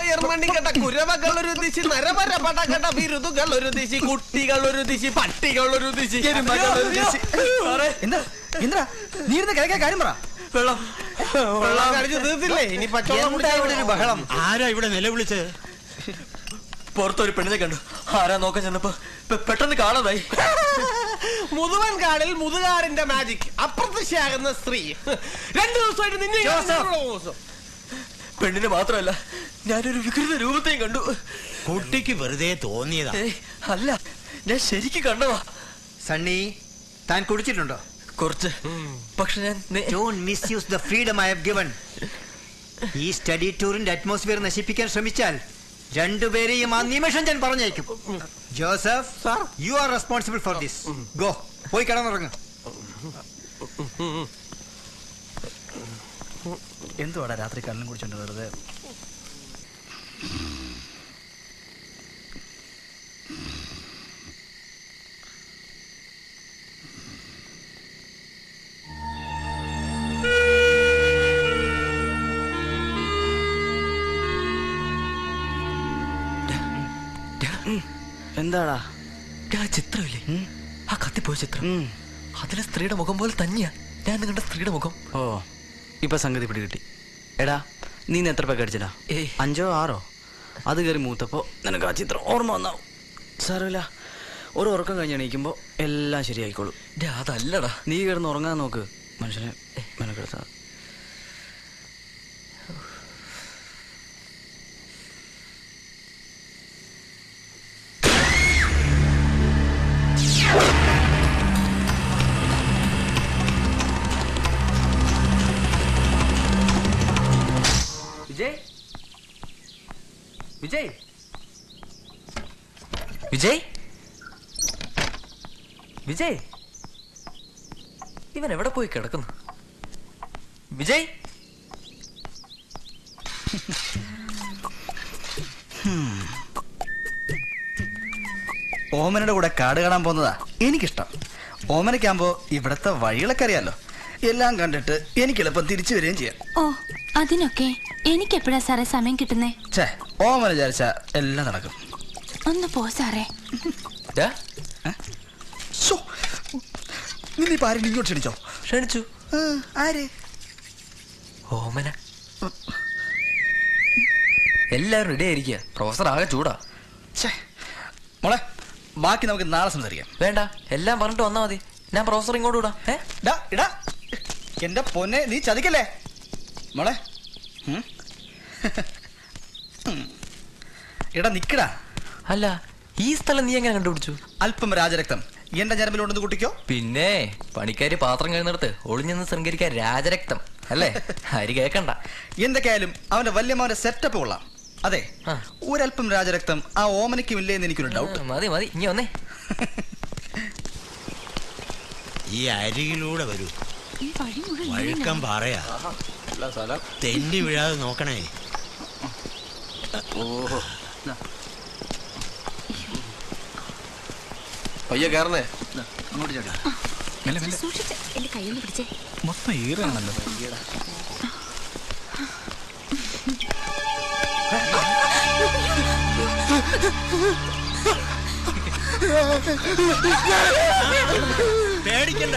ഉയർമണ്ണിക്കട്ട കുരവകൾ ഒരു ദിശി ഒരു ദിശി കുട്ടികൾ ഒരു ദിശി പട്ടികൾ ഒരു ദിശി കിഴക്കേ കാര്യം പറ. വെള്ളം. വെള്ളം കഴിച്ചു തീർത്തില്ലേ? ഇനി പച്ചവെള്ളം ബഹളം? ആരാ ഇവിടെ പുറത്തൊരു പെണ്ണിനെ കണ്ടു. ആരാ നോക്കാൻ ചെന്നപ്പോ? പെട്ടെന്ന് കാണാതായി. മുതുവൻ കാടിൽ മുതുകാടിന്റെ മാജിക് അപ്രത്യക്ഷയാകുന്ന സ്ത്രീ. രണ്ടു ദിവസമായിട്ട് നിന്നെ ഞാൻ ജോസഫ്. ഇവിടെ ദിവസം. പെണ്ണിനെ മാത്രമല്ല ഞാനൊരു വികൃത രൂപത്തെയും കണ്ടു. കുട്ടിക്ക് വെറുതെ തോന്നിയതാ. ഏയ് അല്ല ഞാൻ ശരിക്കും കണ്ടതാ. സണ്ണി താൻ കുടിച്ചിട്ടുണ്ടോ? കുറച്ച്. പക്ഷെ ഞാൻ നേ- misuse the freedom I have given ഈ സ്റ്റഡി ടൂറിന്റെ അറ്റ്മോസ്ഫിയർ നശിപ്പിക്കാൻ ശ്രമിച്ചാൽ രണ്ടുപേരെയും ആ നിമിഷം ഞാൻ പറഞ്ഞേക്കും Joseph sir. You are responsible for this go പോയി കിടന്നുറങ്ങ. എന്തുവാടാ രാത്രി കണ്ണും കുടിച്ചോണ്ട് വെറുതെ? എന്താടാ? ആ ചിത്രമില്ലേ? ആ കത്തിപ്പോയ ചിത്രം. അതിലെ സ്ത്രീയുടെ മുഖം പോലെ തന്നെയാ. ഞാൻ നിങ്ങളുടെ സ്ത്രീയുടെ മുഖം. ഓ ഇപ്പൊ സംഗതി പിടികിട്ടി. എടാ നീ എത്ര പേക്ക് അടിച്ചടാ? അഞ്ചോ ആറോ? അത് കയറി മൂത്തപ്പോ നിനക്ക് ആ ചിത്രം ഓർമ്മ വന്നാവും. സാരമില്ല ഒരു ഉറക്കം കഴിഞ്ഞ് എണീക്കുമ്പോ എല്ലാം ശരിയായിക്കോളും. അതല്ലടാ. നീ കിടന്ന് ഉറങ്ങാൻ നോക്ക്. മനുഷ്യനെ മെനക്കെടുത്താ വിജയ്? വിജയ്? ഇവൻ എവിടെ പോയി കിടക്കുന്നു? വിജയ്? ഓമനയുടെ കൂടെ കാട് കാണാൻ പോകുന്നതാ എനിക്കിഷ്ടം. ഓമനയ്ക്കാകുമ്പോ ഇവിടത്തെ വഴികളൊക്കെ അറിയാലോ എല്ലാം കണ്ടിട്ട് എനിക്ക് എളുപ്പം തിരിച്ചു വരികയും ചെയ്യാം. ഓ അതിനൊക്കെ എനിക്ക് എപ്പോഴാ സാറേ സമയം കിട്ടുന്നേ? ഛേ ഓമന വിചാരിച്ച എല്ലാം നടക്കും. ഒന്ന് പോ സാറേ. നിന്നിപ്പോ ആരും ഇങ്ങോട്ട് ക്ഷണിച്ചോ? ക്ഷണിച്ചു. ആര്? ഓമന. എല്ലാവരും റെഡി ആയിരിക്കുക പ്രൊഫസർ ആകെ ചൂടാ. ഛേ. മോളെ ബാക്കി നമുക്ക് നാളെ സംസാരിക്കാം. വേണ്ട. എല്ലാം പറഞ്ഞിട്ട് വന്നാ മതി. ഞാൻ പ്രൊഫസർ ഇങ്ങോട്ട് വിടാം. ഏ? ഡാ, ഇടാ. എന്റെ പൊന്നെ നീ ചതിക്കല്ലേ? മോളെ ഇടാ. എടാ നിക്കടാ. അല്ല ഈ സ്ഥലം നീ എങ്ങനെ കണ്ടുപിടിച്ചു? അല്പം രാജരക്തം. എന്റെ ഞരമ്പിലുണ്ടെന്ന് കുട്ടിക്കോ? പിന്നെ പണിക്കാര് പാത്രം കഴിഞ്ഞെടുത്ത് ഒളിഞ്ഞെന്ന് സംഘരിക്കാൻ രാജരക്തം അല്ലേ? അരി കേക്കണ്ട. എന്തൊക്കെയായാലും അവന്റെ വല്യമാവന്റെ സെറ്റപ്പ് കൊള്ളാം. അതെ. ഒരല്പം രാജരക്തം ആ ഓമനയ്ക്കും ഇല്ലേ എന്ന് എനിക്കൊരു ഡൗട്ട് മതി മതി. ഇനി വന്നേ. ഈ അരികിലൂടെ വരൂ. ഈ വഴി മുഴുവൻ വഴുക്കം പാറയാ. തെന്നി വീഴാതെ നോക്കണേ. പയ്യെ കയറണേ അങ്ങോട്ട് ചേട്ടാ സൂക്ഷിച്ച് എന്റെ കയ്യിൽ പിടിച്ചേ. മൊത്തം ഈറാണല്ലോ പേടിക്കണ്ട.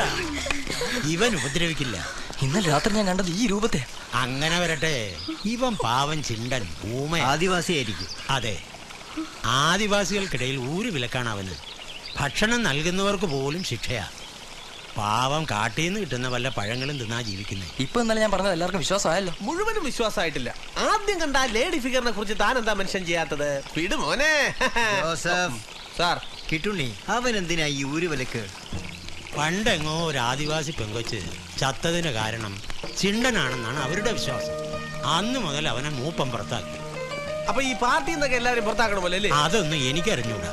ഇവൻ ഉപദ്രവിക്കില്ല. ഇന്നലെ രാത്രി ഞാൻ കണ്ടത് ഈ രൂപത്തെ. അങ്ങനെ വരട്ടെ. ഇവൻ പാവൻ ചിണ്ടൻ ഊമ ആദിവാസിയായിരിക്കും. അതെ. ആദിവാസികൾക്കിടയിൽ ഊര് വിലക്കാണ് അവന്. ഭക്ഷണം നൽകുന്നവർക്ക് പോലും ശിക്ഷയാണ് പാവം കാട്ടിൽ നിന്ന് കിട്ടുന്ന വല്ല പഴങ്ങളും തിന്നാ ജീവിക്കുന്നത് ഇപ്പൊ ഇന്നലെ ഞാൻ പറഞ്ഞത് എല്ലാവർക്കും വിശ്വാസമായല്ലോ. മുഴുവനും വിശ്വാസമായിട്ടില്ല. ആദ്യം കണ്ട ആ ലേഡി ഫിഗറിനെ കുറിച്ച് താൻ എന്താ മെൻഷൻ ചെയ്യാത്തത്? വിട് മോനെ. ജോസഫ്. സാർ. കിട്ടുണ്ണി അവൻ എന്തിനാ ഈ ഊര് വിലക്ക് പണ്ടെങ്ങോ ഒരു ആദിവാസി പെങ്കൊച്ച് ചത്തതിന് കാരണം ചിണ്ടനാണെന്നാണ് അവരുടെ വിശ്വാസം. അന്ന് മുതൽ അവനെ മൂപ്പം പുറത്താക്കി. അപ്പൊ ഈ പാർട്ടി എന്നൊക്കെ എല്ലാവരും പുറത്താക്കണമല്ലോ അല്ലേ? അതൊന്നും എനിക്കറിഞ്ഞൂടാ.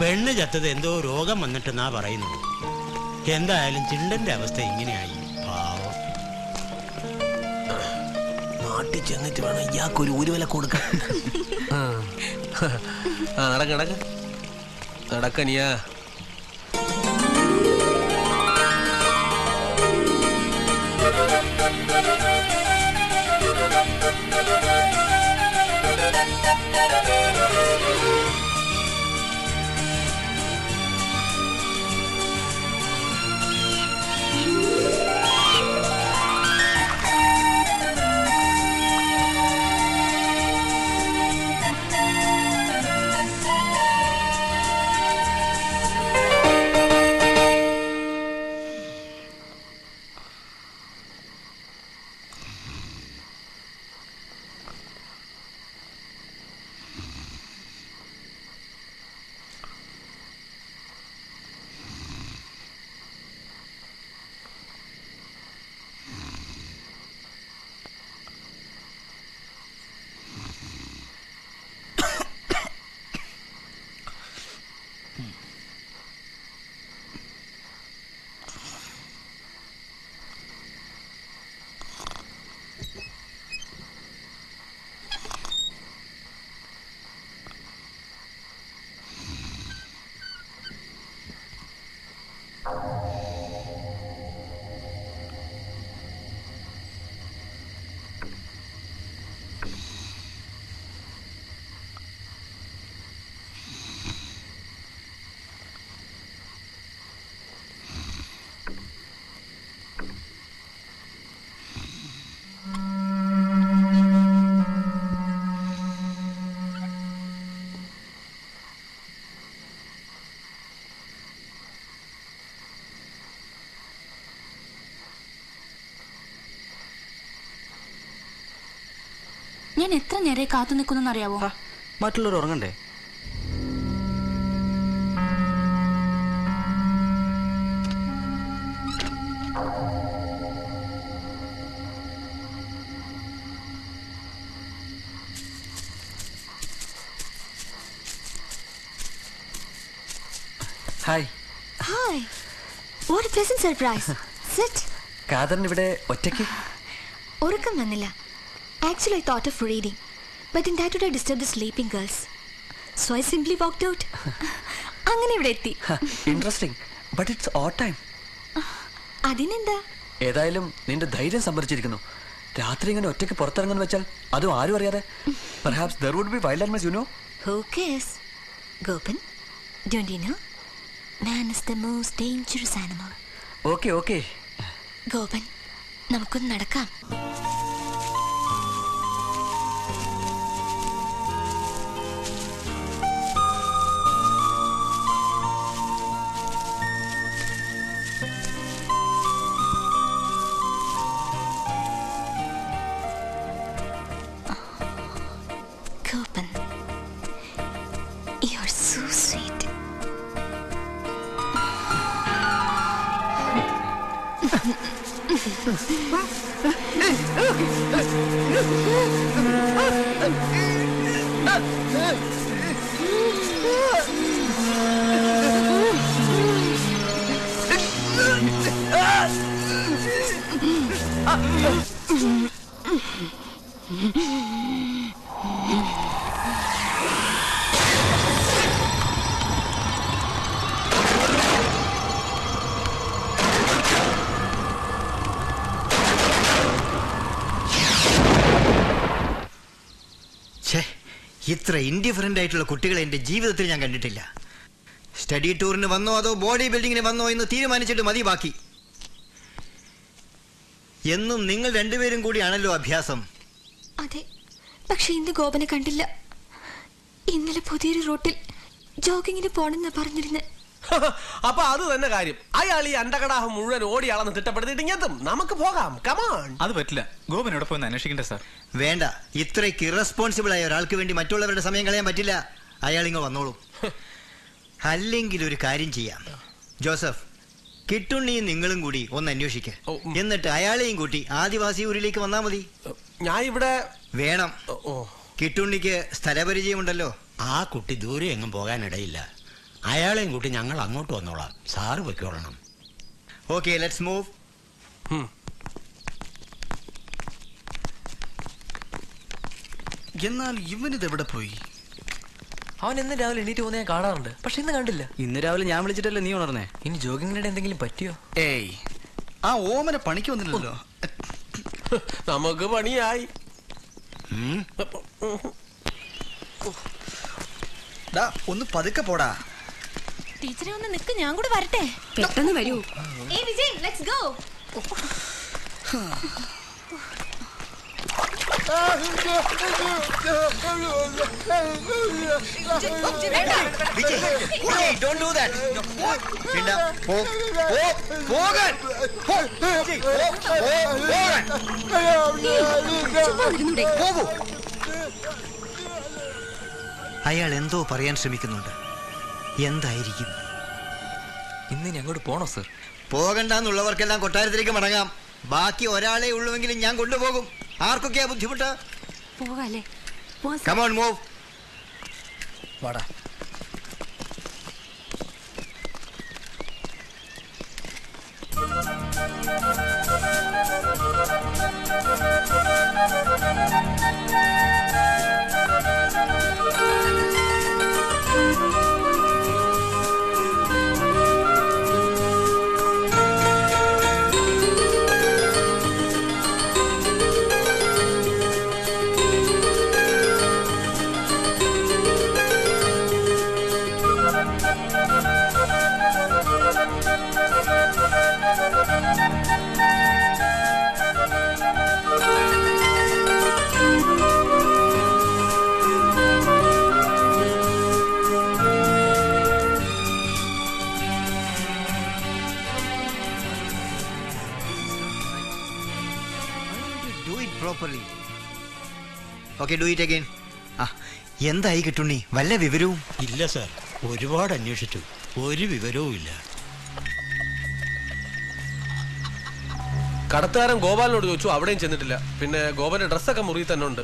പെണ്ണ് ചത്തത് എന്തോ രോഗം വന്നിട്ടെന്നാ പറയുന്നത്. എന്തായാലും ചിണ്ടന്റെ അവസ്ഥ ഇങ്ങനെയായി. പാവം. നാട്ടിൽ ചെന്നിട്ട് വേണം ഇയാൾക്ക് ഒരു ഊരുവില കൊടുക്കാൻ. ആ. Thank you. ഞാൻ എത്ര നേരെ കാത്തു നിൽക്കുന്നു അറിയാവോ മറ്റുള്ളവർ ഉറങ്ങണ്ടേ? Hi. Hi. What a pleasant surprise sit Kathryn ഇവിടെ ഒറ്റയ്ക്ക്? ഉറക്കം വന്നില്ല. Actually thought of reading, but but that would I disturb the sleeping girls. So I simply walked out. അങ്ങനെ ഇവിടെ എത്തി. Interesting but it's oh time അതിനെന്താ? ഏതായാലും നിന്റെ ധൈര്യം സംഭരിച്ചിരിക്കുന്നു. രാത്രി ഇങ്ങനെ ഒറ്റയ്ക്ക് പുറത്തിറങ്ങുന്നു വെച്ചാൽ അതും ആരും അറിയാതെ. Perhaps there would be wild animals you know who cares Gopan don't you know man is the most dangerous animal okay okay Gopan നമുക്കൊന്ന് നടക്കാം. ഛേ ഇത്ര ഇൻഡിഫറന്റ് ആയിട്ടുള്ള കുട്ടികളെ എന്റെ ജീവിതത്തിൽ ഞാൻ കണ്ടിട്ടില്ല. സ്റ്റഡി ടൂറിന് വന്നോ അതോ ബോഡി ബിൽഡിങ്ങിന് വന്നോ എന്ന് തീരുമാനിച്ചിട്ട് മതി ബാക്കി. എന്നും നിങ്ങൾ രണ്ടുപേരും കൂടിയാണല്ലോ അഭ്യാസം. അതെ പക്ഷെ ഇന്ന് ഗോപനെ കണ്ടില്ല. ഇന്നലെ പുതിയൊരു റോട്ടിൽ ജോഗിങ്ങിന് പോണെന്നാ പറഞ്ഞിരുന്നെ. അപ്പൊ അത് തന്നെ കാര്യം. അയാൾ ഈ അണ്ടകടാഹം മുഴുവൻ ഓടി അളന്ന് തിട്ടപ്പെടുത്തിയിട്ട് ഇങ്ങെത്തും നമുക്ക് പോകാം. കമാൺ അത് പറ്റില്ല. ഗോപൻ എവിടെ പോയി അന്വേഷിക്കണ്ടേ സാർ? വേണ്ട. ഇത്രയ്ക്ക് ഇറസ്പോൺസിബിൾ ആയ ഒരാൾക്ക് വേണ്ടി മറ്റുള്ളവരുടെ സമയം കളയാൻ പറ്റില്ല. അയാൾ ഇങ്ങ് വന്നോളൂ. അല്ലെങ്കിൽ ഒരു കാര്യം ചെയ്യാം. ജോസഫ് കിട്ടുണ്ണിയും നിങ്ങളും കൂടി ഒന്ന് അന്വേഷിക്കുക എന്നിട്ട് അയാളെയും കൂട്ടി ആദിവാസി ഊരിലേക്ക് വന്നാ മതി. ഞാൻ ഇവിടെ വേണം. കിട്ടുണ്ണിക്ക് സ്ഥലപരിചയമുണ്ടല്ലോ. ആ കുട്ടി ദൂരെ എങ്ങും പോകാനിടയില്ല. അയാളെയും കൂട്ടി ഞങ്ങൾ അങ്ങോട്ട് വന്നോളാം സാറ് പൊയ്ക്കോളണം ഓക്കെ ലെറ്റ്സ് മൂവ്. എന്നാൽ ഇവനിത് എവിടെ പോയി അവൻ ഇന്ന് രാവിലെ എണീറ്റ് പോകുന്ന ഞാൻ കാണാറുണ്ട് പക്ഷെ ഇന്ന് കണ്ടില്ല ഇന്ന് രാവിലെ ഞാൻ വിളിച്ചിട്ടല്ലേ നീ ഉണർന്നേ ഇനി ജോഗിങ്ങിനിടെ എന്തെങ്കിലും പറ്റിയോ ഏയ് ആ ഓമന പണിക്ക് വന്നില്ലല്ലോ നമുക്ക് പണിയായി ഒന്ന് പതുക്കെ പോടാ ടീച്ചറെ ഒന്ന് നിക്ക് ഞാൻ കൂടെ വരട്ടെ? പെട്ടെന്ന് വരൂ. ഏ വിജയ് ലെറ്റ്സ് ഗോ അയാൾ എന്തോ പറയാൻ ശ്രമിക്കുന്നുണ്ട്. എന്തായിരിക്കും? ഇന്ന് ഞങ്ങോട്ട് അങ്ങോട്ട് പോണോ സർ? പോകണ്ടെന്നുള്ളവർക്കെല്ലാം കൊട്ടാരത്തിലേക്ക് മടങ്ങാം. ബാക്കി ഒരാളെ ഉള്ളുവെങ്കിലും ഞാൻ കൊണ്ടുപോകും. ആർക്കൊക്കെയാ ബുദ്ധിമുട്ട്? പോകാല്ലേ. കമോൺ മൂവ് വാടാ. Do it properly okay do it again ആ എന്തായി കിട്ടുണ്ണി? വല്ല വിവരവും? ഇല്ല സാർ ഒരുപാട് അന്വേഷിച്ചു. ഒരു വിവരവും ഇല്ല. കടത്തുകാരൻ ഗോപാലിനോട് ചോദിച്ചു അവിടെയും ചെന്നിട്ടില്ല. പിന്നെ ഗോപാലിന്റെ ഡ്രസ്സൊക്കെ മുറിയിൽ തന്നെ ഉണ്ട്.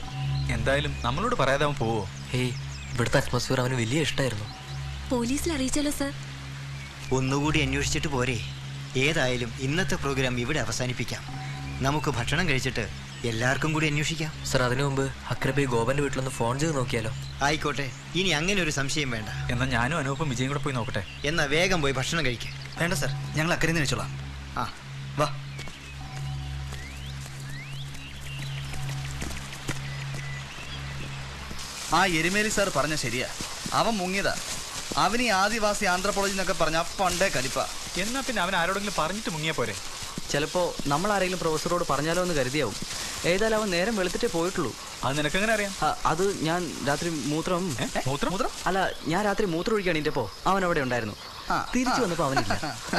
എന്തായാലും നമ്മളോട് പറയാതെ അവൻ പോവോ? ഹേയ് ഇവിടുത്തെ അറ്റ്മോസ്ഫിയർ അവന് വലിയ ഇഷ്ടമായിരുന്നു പോലീസിൽ അറിയിച്ചാലോ സർ ഒന്നുകൂടി അന്വേഷിച്ചിട്ട് പോരെ. ഏതായാലും ഇന്നത്തെ പ്രോഗ്രാം ഇവിടെ അവസാനിപ്പിക്കാം. നമുക്ക് ഭക്ഷണം കഴിച്ചിട്ട് എല്ലാവർക്കും കൂടി അന്വേഷിക്കാം. സർ അതിനു മുമ്പ് അക്രബി ഗോപന്റെ വീട്ടിലൊന്ന് ഫോൺ ചെയ്ത് നോക്കിയാലോ? ആയിക്കോട്ടെ. ഇനി അങ്ങനെ ഒരു സംശയം വേണ്ട. എന്നാൽ ഞാനും അനൂപും വിജയും കൂടെ പോയി നോക്കട്ടെ? എന്നാ വേഗം പോയി ഭക്ഷണം കഴിക്കുക വേണ്ട സർ ഞങ്ങൾ അക്കരെ നിന്ന് വെച്ചോളാം ആ. വാ. ആ എരുമേലി സാർ പറഞ്ഞ ശരിയാ. അവൻ മുങ്ങിയതാ. അവന് ഈ ആദിവാസി ആന്ധ്രാപ്രദേശ് എന്നൊക്കെ പറഞ്ഞ പണ്ടേ കലിപ്പ. എന്നാ പിന്നെ അവൻ ആരോടെങ്കിലും പറഞ്ഞിട്ട് മുങ്ങിയാ പോരെ? ചിലപ്പോ നമ്മൾ ആരെങ്കിലും പ്രൊഫസറോട് പറഞ്ഞാലോ എന്ന് കരുതിയാവും. ഏതായാലും അവൻ നേരം വെളുത്തിട്ടേ പോയിട്ടുള്ളൂ. അത് നിനക്കെങ്ങനെ അറിയാം? അത് ഞാൻ രാത്രി മൂത്രം മൂത്രം? മൂത്രം? അല്ല ഞാൻ രാത്രി മൂത്രം ഒഴിക്കാൻ എണീറ്റപ്പോ അവൻ അവിടെ ഉണ്ടായിരുന്നു. തിരിച്ചു. വന്നപ്പോ അവനില്ല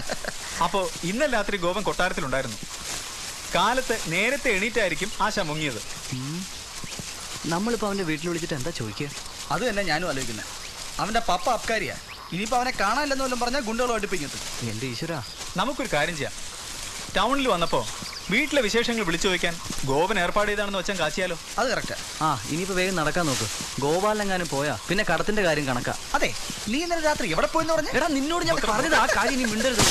അപ്പോ ഇന്നലെ രാത്രി ഗോപൻ കൊട്ടാരത്തിലുണ്ടായിരുന്നു. കാലത്ത് നേരത്തെ എണീറ്റായിരിക്കും ആശ മുങ്ങിയത്. നമ്മളിപ്പോ അവന്റെ വീട്ടിൽ വിളിച്ചിട്ട് എന്താ ചോദിക്കുക? അത് തന്നെ ഞാനും ആലോചിക്കുന്നത് അവന്റെ പപ്പ അബ്കാരിയാ. ഇനിയിപ്പോ അവനെ കാണാനില്ലെന്ന് വല്ലതും പറഞ്ഞാൽ ഗുണ്ടകളും അടുപ്പിക്കുന്നത് എന്റെ ഈശ്വര. നമുക്കൊരു കാര്യം ചെയ്യാം. ടൗണിൽ വന്നപ്പോ വീട്ടിലെ വിശേഷങ്ങൾ വിളിച്ചു ചോദിക്കാൻ ഗോവൻ ഏർപ്പാട് ചെയ്താണെന്ന് വെച്ചാൽ കാശിയാലോ? അത് കറക്റ്റാ ആ. ഇനിയിപ്പോ വേഗം നടക്കാൻ നോക്ക്. ഗോപാലെങ്ങാനും പോയാ പിന്നെ കടത്തിന്റെ കാര്യം കണക്കാ. അതെ നീ ഇന്നലെ രാത്രി എവിടെ പോയെന്ന് പറഞ്ഞു? എടാ നിന്നോട് ഞാൻ പറഞ്ഞത് ആ കാര്യം നീ മിണ്ടരുത്.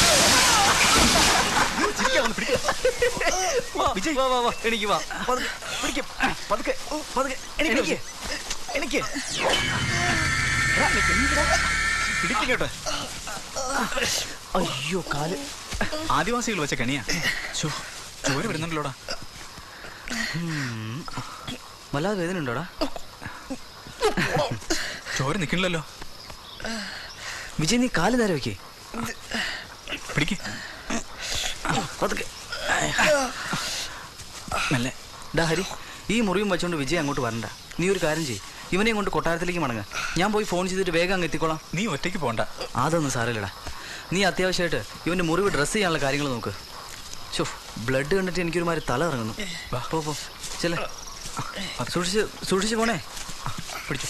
വിജയ്. വാ വാ വാ എനിക്ക് വാ. പതുക്കെ പിടിക്ക് പതുക്കെ ഓ, പതുക്കെ എനിക്ക് എനിക്ക് പിടിക്കും കേട്ടോ അയ്യോ കാൽ. ആദിവാസികൾ വെച്ച കണിയാ. ചോര വരുന്നുണ്ടല്ലോടാ. വല്ലാതെ വേദന ഉണ്ടോടാ? ചോര നിൽക്കണില്ലല്ലോ വിജയ് നീ കാൽ നേരെ വെക്കേ. പിടിക്കേ. മെല്ലെ. ഡാ ഹരി ഈ മുറിയും വെച്ചോണ്ട് വിജയ് അങ്ങോട്ട് വരണ്ട. നീ ഒരു കാര്യം ചെയ്യ്. ഇവനെയും കൊണ്ട് കൊട്ടാരത്തിലേക്ക് മടങ്ങാം. ഞാൻ പോയി ഫോൺ ചെയ്തിട്ട് വേഗം അങ്ങ് എത്തിക്കോളാം. നീ ഒറ്റയ്ക്ക് പോണ്ട. അതൊന്നും സാരമില്ലടാ. നീ അത്യാവശ്യമായിട്ട് ഇവന്റെ മുറിവ് ഡ്രസ്സ് ചെയ്യാനുള്ള കാര്യങ്ങൾ നോക്ക്. ഷോ ബ്ലഡ് കണ്ടിട്ട് എനിക്കൊരുമാതിരി തല ഇറങ്ങുന്നു. പോ പോ. ചെല്ലേ. സൂക്ഷിച്ച് സൂക്ഷിച്ച് പോണേ. പിടിച്ചു.